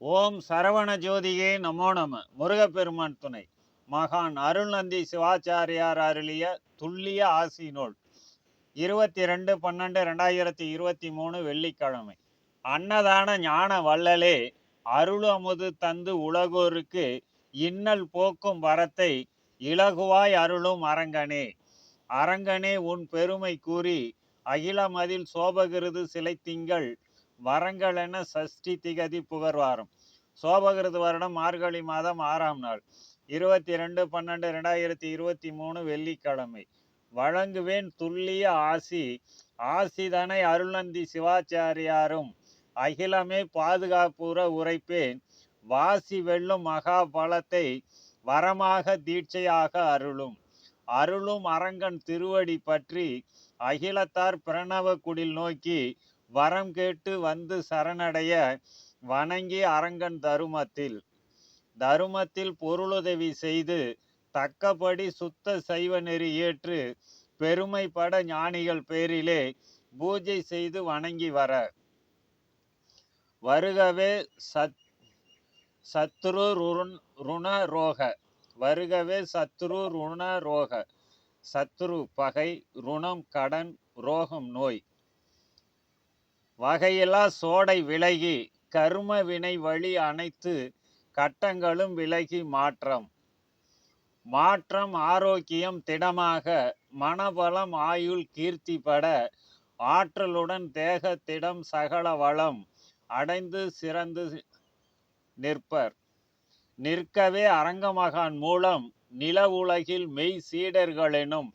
ஓம் சரவண ஜோதியே நமோ நம. முருகப்பெருமான் துணை. மகான் அருள்நந்தி சிவாச்சாரியார் அருளிய துல்லிய ஆசி நூல் இருபத்தி ரெண்டு பன்னெண்டு ரெண்டாயிரத்தி இருபத்தி மூணு வெள்ளிக்கிழமை. அன்னதான ஞான வள்ளலே அருள் அமுது தந்து உலகோருக்கு இன்னல் போக்கும் வரத்தை இலகுவாய் அருளும் அரங்கனே. அரங்கனே உன் பெருமை கூறி அகிலமதில் சோபகிருது சிலை திங்கள் வரங்கள் என சஷ்டி திகதி புகர்வாரம் சோபகிருது வருடம் மார்கழி மாதம் ஆறாம் நாள். இருபத்தி ரெண்டு பன்னெண்டு ரெண்டாயிரத்தி இருபத்தி மூணு வெள்ளிக்கிழமை. வழங்குவேன் துல்லிய ஆசி. ஆசிதனை அருள்நந்தி சிவாச்சாரியாரும். அகிலமே பாதுகாப்புற உரைப்பேன். வாசி வெல்லும் மகா பலத்தை வரமாக தீட்சையாக அருளும். அருளும் அரங்கன் திருவடி பற்றி அகிலத்தார் பிரணவ குடில் நோக்கி வரம் கேட்டு வந்து சரணடைய வணங்கி அரங்கன் தருமத்தில். தருமத்தில் பொருளுதவி செய்து தக்கபடி சுத்த சைவ நெறி ஏற்று பெருமைப்பட ஞானிகள் பேரிலே பூஜை செய்து வணங்கி வர. வருகவே சத் சத்ரு ருண்- ருண ரோக வருகவே சத்ரு ருண ரோக சத்ரு பகை ருணம் கடன் ரோகம் நோய். வகையிலா சோடை விலகி கர்ம வினை வழி அனைத்து கட்டங்களும் விலகி மாற்றம். மாற்றம் ஆரோக்கியம் திடமாக மனபலம் ஆயுள் கீர்த்திப்பட ஆற்றலுடன் தேகத்திடம் சகல வளம் அடைந்து சிறந்து நிற்பர். நிற்கவே அரங்கமகான் மூலம் நில உலகில் மெய் சீடர்களெனும்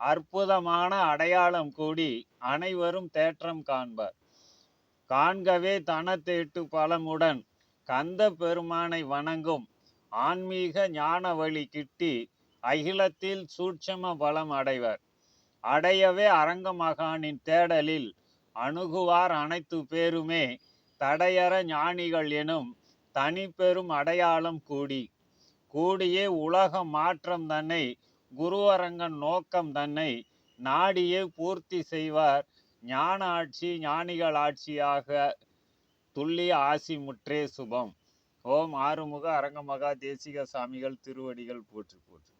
அற்புதமான அடையாளம் கூடி அனைவரும் தேற்றம் காண்பர். காண்கவே தனத்தேட்டு பலமுடன் கந்த பெருமானை வணங்கும் ஆன்மீக ஞான வழி கிட்டி அகிலத்தில் சூட்சம பலம் அடைவர். அடையவே அரங்க மகானின் தேடலில் அணுகுவார் அனைத்து பேருமே தடையற ஞானிகள் எனும் தனிப்பெரும் அடையாளம் கூடி. கூடியே உலக மாற்றம் தன்னை குருவரங்கன் நோக்கம் தன்னை நாடியே பூர்த்தி செய்வார் ஞான ஆட்சி ஞானிகள் ஆட்சியாக துல்லிய ஆசி முற்றே சுபம். ஓம் ஆறுமுக அரங்கமகா தேசிக சாமிகள் திருவடிகள் போற்றி போற்றி.